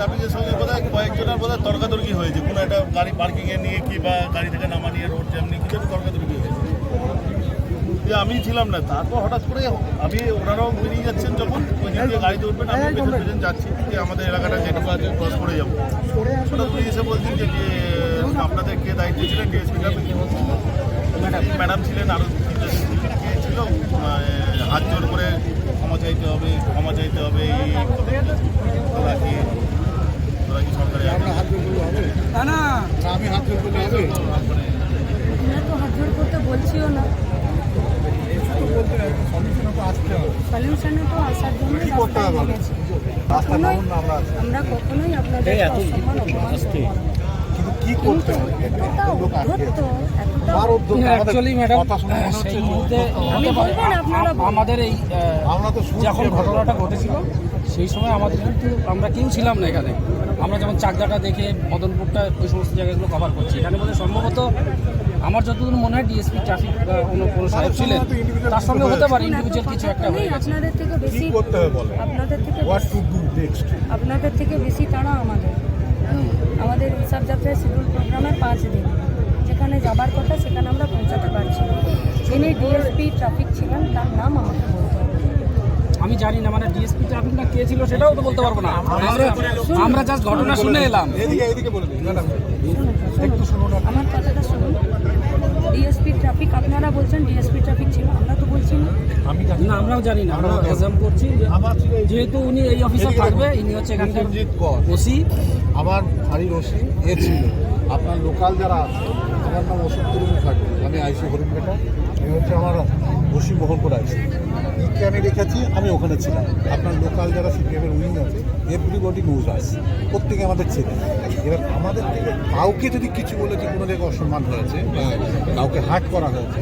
ট্রাফিকের সঙ্গে বোধহয় কয়েকজনের বোধহয় তর্কাতর্কি হয়েছে কোনো একটা গাড়ি পার্কিংয়ে নিয়ে কি বা গাড়ি থেকে নামা নিয়ে রোড জ্যাম নিয়ে কিছু তর্কাতর্কি হয়েছে যে আমি ছিলাম না তারপর হঠাৎ করে আমি ওনারাও বেরিয়ে যাচ্ছেন যখন ওই দিকে গাড়িতে উঠবেন আমি পেছন পেছন যাচ্ছি যে আমাদের এলাকাটা যেটুকু আছে ক্রস করে যাব হঠাৎ করে এসে বলছেন যে যে আপনাদের কে দায়িত্ব ছিলেন ডিএসপি ম্যাডাম ছিলেন আরও কে ছিল হাত জোর করে ক্ষমা চাইতে হবে ক্ষমা চাইতে হবে এই সরকারি আমরা হাত জোর করলে হবে না আমি হাত জোর করলে হবে আমরা তো হাত জোর করতে বলছিও না কখনোই আপনাদের কি করতে হবে আমাদের এই আমরা তো শুনছি যখন ঘটনাটা ঘটেছিল সেই সময় আমাদের কিন্তু আমরা কেউ ছিলাম না এখানে। আমরা যেমন চাকদাটা দেখে মদনপুরটা ওই সমস্ত জায়গাগুলো কভার করছি। এখানে বোধহয় সম্ভবত আমার যতদূর মনে হয় ডিএসপি ট্রাফিক বা অন্য কোনো সাহেব ছিলেন তার সঙ্গে হতে পারে ইন্ডিভিজুয়াল কিছু একটা হয়ে গেছে। আপনাদের থেকে বেশি করতে হবে বলে আপনাদের থেকে হোয়াট টু ডু নেক্সট আপনাদের থেকে বেশি তাড়া আমাদের। আমাদের হিসাব যাত্রায় শিডিউল প্রোগ্রামের পাঁচ দিন। যেখানে যাবার কথা সেখানে আমরা পৌঁছাতে পারছি। যিনি ডিএসপি ট্রাফিক ছিলেন তার নাম আমাকে হবে আমি জানি না মানে ডিএসপি ট্রাফিকটা কে ছিল সেটাও তো বলতে পারব না। আমরা আমরা জাস্ট ঘটনা শুনে এলাম। আমার কথাটা শুনুন। ডিএসপি ট্রাফিক আপনারা বলছেন ডিএসপি ট্রাফিক ছিল আমরা তো বলছি না। আমি জানি। না আমরাও জানি না আমরা এক্সাম করছি যেহেতু উনি এই অফিসার থাকবে ইনি হচ্ছে এখানকার ওসি। আমার বাড়ির ওসি এ ছিল। আপনার লোকাল যারা আছে আমার নাম অশোক তরুণ থাকে আমি আইসি হরিণঘাটা এই হচ্ছে আমার ওসি করে আইসি ইকে ক্যামে রেখেছি, আমি ওখানে ছিলাম। আপনার লোকাল যারা সিপিএমের উইং আছে এভরিবডি নোজ আস প্রত্যেকে আমাদের ছেলে এবার আমাদের থেকে কাউকে যদি কিছু বলে যে কোনো জায়গায় অসম্মান হয়েছে কাউকে হার্ট করা হয়েছে,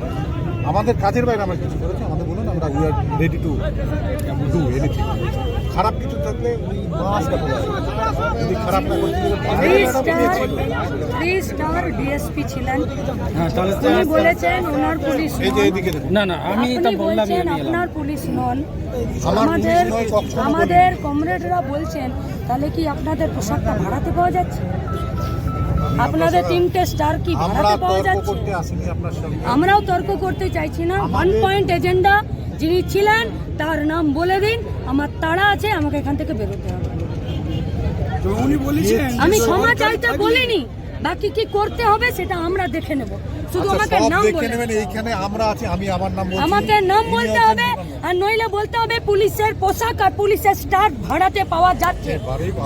আমাদের কাজের বাইরে আমরা কিছু করেছি। আমাদের বলুন, আমরা we are ready to do anything খারাপ কিছু থাকলে উই মাস্ট যদি খারাপ না করতে থ্রি স্টার ডিএসপি ছিলেন। হ্যাঁ উনি বলেছেন ওনার পুলিশ এই যে এদিকে দেখুন। না না আমি আমি আপনার পুলিশ নন। আমার আমাদের পুলিশ নয়, কখনো আমাদের কমরেডরা বলছেন তাহলে কি আপনাদের পোশাকটা ভাড়াতে পাওয়া যাচ্ছে? আপনাদের তিনটে স্টার কি ভাড়াতে পাওয়া যাচ্ছে? করতে আসিনি আপনার সঙ্গে। আমরাও তর্ক করতে চাইছি না। ওয়ান পয়েন্ট এজেন্ডা যিনি ছিলেন তার নাম বলে দিন। আমার তাড়া আছে আমাকে এখান থেকে বেরোতে হবে। আমি ক্ষমা চাইতে বলিনি। বাকি কি করতে হবে সেটা আমরা দেখে নেব। শুধু আচ্ছা, আমাকে নাম দেখে বলে। নেবেন এইখানে আমরা আছি আমি আমার নাম বলছি। আমাকে নাম বলতে হবে আর নইলে বলতে হবে পুলিশের পোশাক আর পুলিশের স্টার ভাড়াতে পাওয়া যাচ্ছে।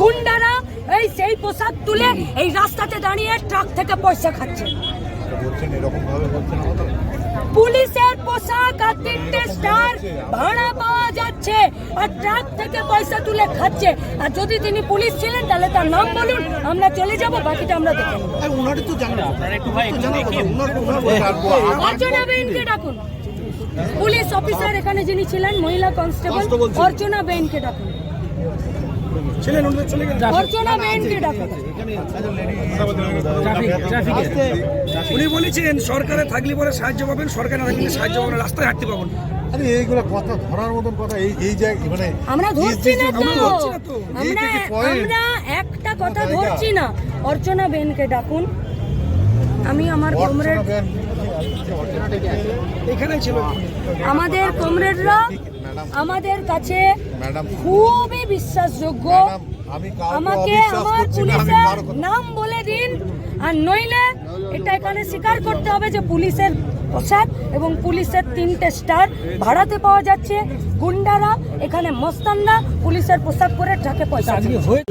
গুন্ডারা এই সেই পোশাক তুলে এই রাস্তাতে দাঁড়িয়ে ট্রাক থেকে পয়সা খাচ্ছে। বলছেন এরকম ভাবে বলছেন আমাদের। পুলিশের পোশাক আর তিনটে স্টার ভাড়া পাওয়া যাচ্ছে। আর ট্রাক থেকে পয়সা তুলে খাচ্ছে। আর যদি তিনি পুলিশ ছিলেন তাহলে তার নাম বলুন আমরা চলে যাব বাকিটা আমরা দেখে অর্চনা বেইনকে ডাকুন। পুলিশ অফিসার এখানে যিনি ছিলেন মহিলা কনস্টেবল অর্চনা বেইনকে ডাকুন। অর্চনা ট্রাফিক ট্রাফিকে উনি বলেছেন সরকারে থাকলে পরে সাহায্য পাবেন সরকার না থাকলে সাহায্য পাবেন রাস্তায় হাঁটতে পাবেন। আরে এইগুলো কথা ধরার মতন কথা এই এই জায়গায় মানে আমরা ধরছি না তো। আমরা আমরা একটা কথা ধরছি না। অর্চনা বেনকে ডাকুন। আমি আমার কমরেড এখানে ছিল। আমাদের কমরেডরা আমাদের কাছে খুবই বিশ্বাসযোগ্য। আমাকে আমার পুলিশের নাম বলে দিন আর নইলে এটা এখানে স্বীকার করতে হবে যে পুলিশের পোশাক এবং পুলিশের তিনটে স্টার ভাড়াতে পাওয়া যাচ্ছে। গুন্ডারা এখানে মস্তানরা পুলিশের পোশাক পরে ট্রাকে পয়সা। হয়ে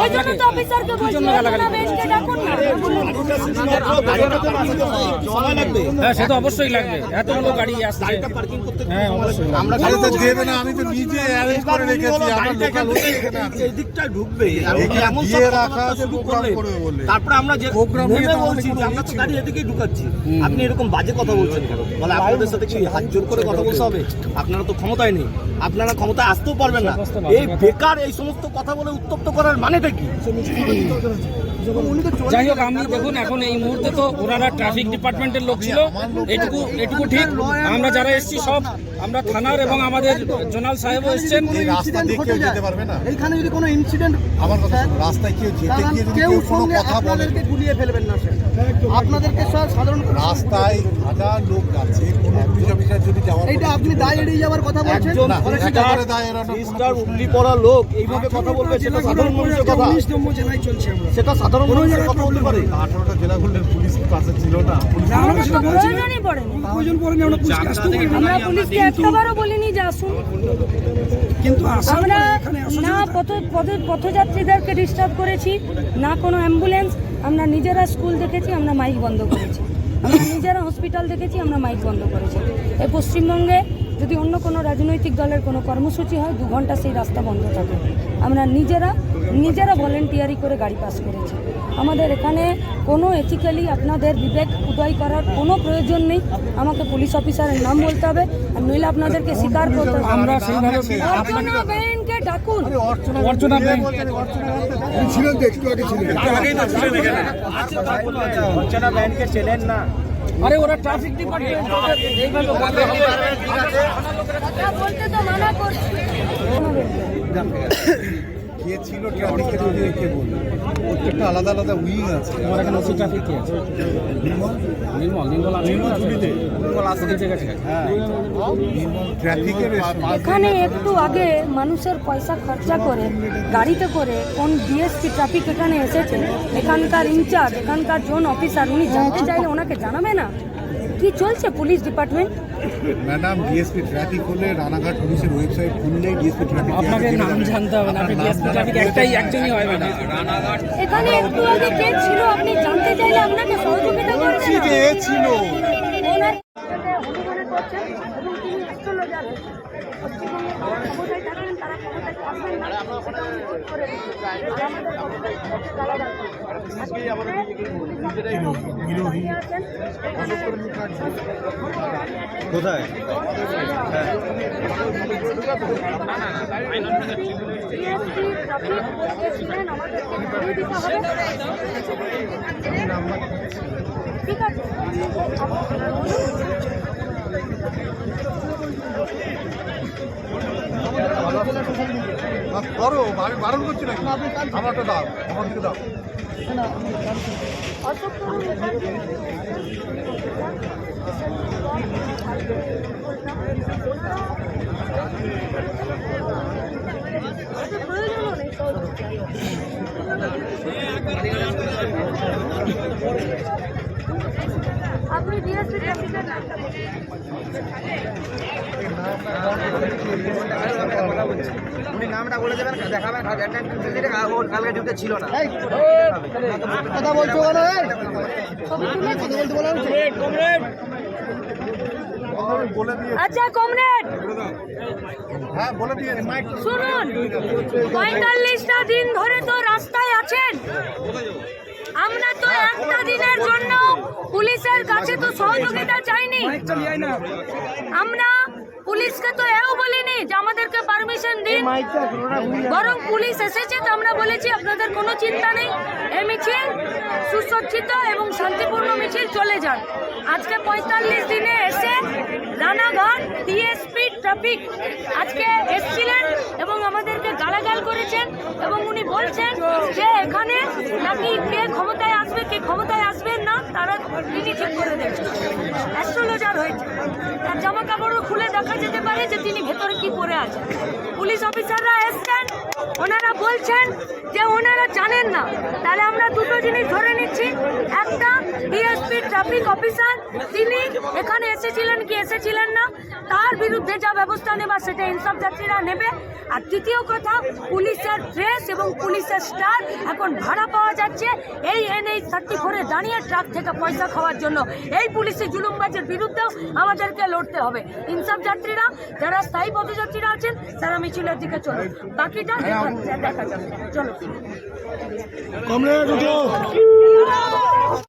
ওই জন্য তো অফিসারকে বলছি ডাকুন না। হ্যাঁ সে তো অবশ্যই লাগবে। এতগুলো গাড়ি আসছে। হ্যাঁ অবশ্যই। আমরা গাড়িতে দেবে না আমি তো নিজে অ্যারেঞ্জ করে রেখেছি আমার লোকাল হচ্ছে এখানে আছে। এই দিকটা ঢুকবে। এমন সব রাখা আছে প্রোগ্রাম করবে বলে। তারপরে আমরা যে প্রোগ্রাম নিয়ে ভেবে তো আমাদের বলছি যে আমরা তো গাড়ি এদিকেই ঢুকাচ্ছি। আপনি এরকম বাজে কথা বলছেন বলে আপনাদের সাথে কি হাত জোর করে কথা বলতে হবে? আপনারা তো ক্ষমতায় নেই। আপনারা ক্ষমতায় আসতেও পারবেন না। এই বেকার এই সমস্ত কথা বলে উত্তপ্ত করার মানেটা কি? যাই হোক আমি দেখুন এখন এই মুহূর্তে তো ওনারা ট্রাফিক ডিপার্টমেন্টের লোক ছিল। এটুকু এটুকু ঠিক। আমরা যারা এসেছি সব আমরা থানার এবং আমাদের জোনাল সাহেবও এসছেন। রাস্তা দিয়ে কেউ যেতে পারবে না। এইখানে যদি কোনো ইনসিডেন্ট আমার কথা রাস্তায় কেউ যেতে গিয়ে যদি কেউ কোনো কথা বলে। গুলিয়ে ফেলবেন না স্যার। আপনাদেরকে স্যার সাধারণ রাস্তায় হাজার লোক যাচ্ছে এইটা আপনি দায় এড়িয়ে যাওয়ার কথা বলছেন? সিস্টার প্রশ্ন পড়া লোক এইভাবে কথা বলবে সেটা সাধারণ মানুষের কথা। উনিশ নম্বর জেলায় চলছে আমরা। সেটা সাধারণ মানুষের কথা বলতে পারে। আঠারোটা জেলা পুলিশ কাছে ছিল না। আমরা না। কিন্তু আমরা পথযাত্রীদেরকে ডিস্টার্ব করেছি না কোনো অ্যাম্বুলেন্স আমরা নিজেরা স্কুল দেখেছি আমরা মাইক বন্ধ করেছি। আমরা নিজেরা হসপিটাল দেখেছি আমরা মাইক বন্ধ করেছি। এই পশ্চিমবঙ্গে যদি অন্য কোনো রাজনৈতিক দলের কোনো কর্মসূচি হয় দু ঘণ্টা সেই রাস্তা বন্ধ থাকে। আমরা নিজেরা নিজেরা ভলেন্টিয়ারি করে গাড়ি পাস করেছি। আমাদের এখানে কোনো এথিক্যালি আপনাদের বিবেক উদয় করার কোনো প্রয়োজন নেই। আমাকে পুলিশ অফিসারের নাম বলতে হবে। আর নইলে আপনাদেরকে স্বীকার করতে হবে। সেইভাবে অর্চনা বেনকে একটু আগে ছিলেন। অর্চনা ব্যাংকে ছিলেন না। আরে ওরা ট্রাফিক ডিপার্টমেন্ট বলতে হবে। কথা বলতে তো মানা করছি। কে ছিল ট্রাফিকে কে বলবে প্রত্যেকটা আলাদা আলাদা উইং আছে। আমার এখানে ওসি ট্রাফিক কি আছে? নির্মল? নির্মল নির্মল ছুটিতে নির্মল আসতে ঠিক আছে। ট্রাফিকের এখানে একটু আগে মানুষের পয়সা খরচা করে গাড়িতে করে কোন ডিএসপি ট্রাফিক এখানে এসেছে এখানকার ইনচার্জ এখানকার জোন অফিসার উনি জানতে চাইলে ওনাকে জানাবে না? কি চলছে police department? Madam DSP traffic হলে রানাঘাট পুলিশের ওয়েবসাইট খুললেই ডিএসপি ট্রাফিক আপনাকে নাম জানতে হবে না আপনি ডিএসপি ট্রাফিক একটাই একজনই হয় ম্যাডাম রানাঘাট এখানে একটু আগে কে ছিল? আপনি জানতে চাইলে আপনাকে সহযোগিতা করছে না। কে ছিল ওনার সাথে অনুমোদন করছেন এবং তিনি astrologer হয়েছেন। পশ্চিমবঙ্গে যারা ক্ষমতায় থাকবেন, তারা ক্ষমতায় থাকবেন না, সেটা উনি ঠিক করে দিয়েছেন। আর আমাদের ক্ষমতায় থাকতে তারা রাখবেন। আজকে পুলিশ অফিসার দাঁড়িয়ে আছেন, এখানে কোথায় হবে। ঠিক আছে করো আমি বারণ করছি নাকি? আমারটা দাও আমার দিকে দাও। অশোক উনি নামটা বলে দেবেন দেখাবেন কালকে ডিউটি ছিল না। কথা বলছো কেন কথা বলতে বলা। আচ্ছা কমরেড। হ্যাঁ বলে দিয়ে শুনুন পঁয়তাল্লিশটা দিন ধরে তো রাস্তায় আছেন। আমরা তো একটা দিনের জন্য পুলিশের কাছে তো সহযোগিতা চাইনি। আমরা পুলিশকে তো এও বলিনি যে আমাদেরকে পারমিশন দিন। বরং পুলিশ এসেছে তো আমরা বলেছি, আপনাদের কোনো চিন্তা নেই। এ মিছিল সুসজ্জিত এবং শান্তিপূর্ণ মিছিল চলে যান আজকে পঁয়তাল্লিশ দিনে এসে রানাঘাট, ডিএসপি ট্রাফিক আজকে এসছিলেন এবং আমাদেরকে গালাগাল করেছেন এবং উনি বলছেন যে এখানে নাকি কে ক্ষমতায় আসবে, কে ক্ষমতায় আসবেন না, তারা তিনি ঠিক করে দেবেন। অ্যাস্ট্রোলজার হয়েছে। তার জামা কাপড়ও খুলে দেখা যেতে পারে যে তিনি ভেতরে কি পরে আছেন। পুলিশ অফিসাররা এসছেন ওনারা বলছেন যে ওনারা জানেন না। তাহলে আমরা দুটো জিনিস ধরে নিচ্ছি। একটা ডিএসপি ট্রাফিক অফিসার তিনি এখানে এসেছিলেন কি এসেছিলেন না তার বিরুদ্ধে যা ব্যবস্থা নেবা সেটা ইনসাফ যাত্রীরা নেবে। আর দ্বিতীয় কথা পুলিশের ড্রেস এবং পুলিশের স্টার এখন ভাড়া পাওয়া যাচ্ছে। এই এনএইচ থার্টি ফোরে দাঁড়িয়ে ট্রাক থেকে পয়সা খাওয়ার জন্য। এই পুলিশি জুলুমবাজের বিরুদ্ধেও আমাদেরকে লড়তে হবে। ইনসাফ যাত্রীরা যারা স্থায়ী পদযাত্রীরা আছেন তারা মিছিলের দিকে চলো বাকিটা দেখা যাবে। চলো।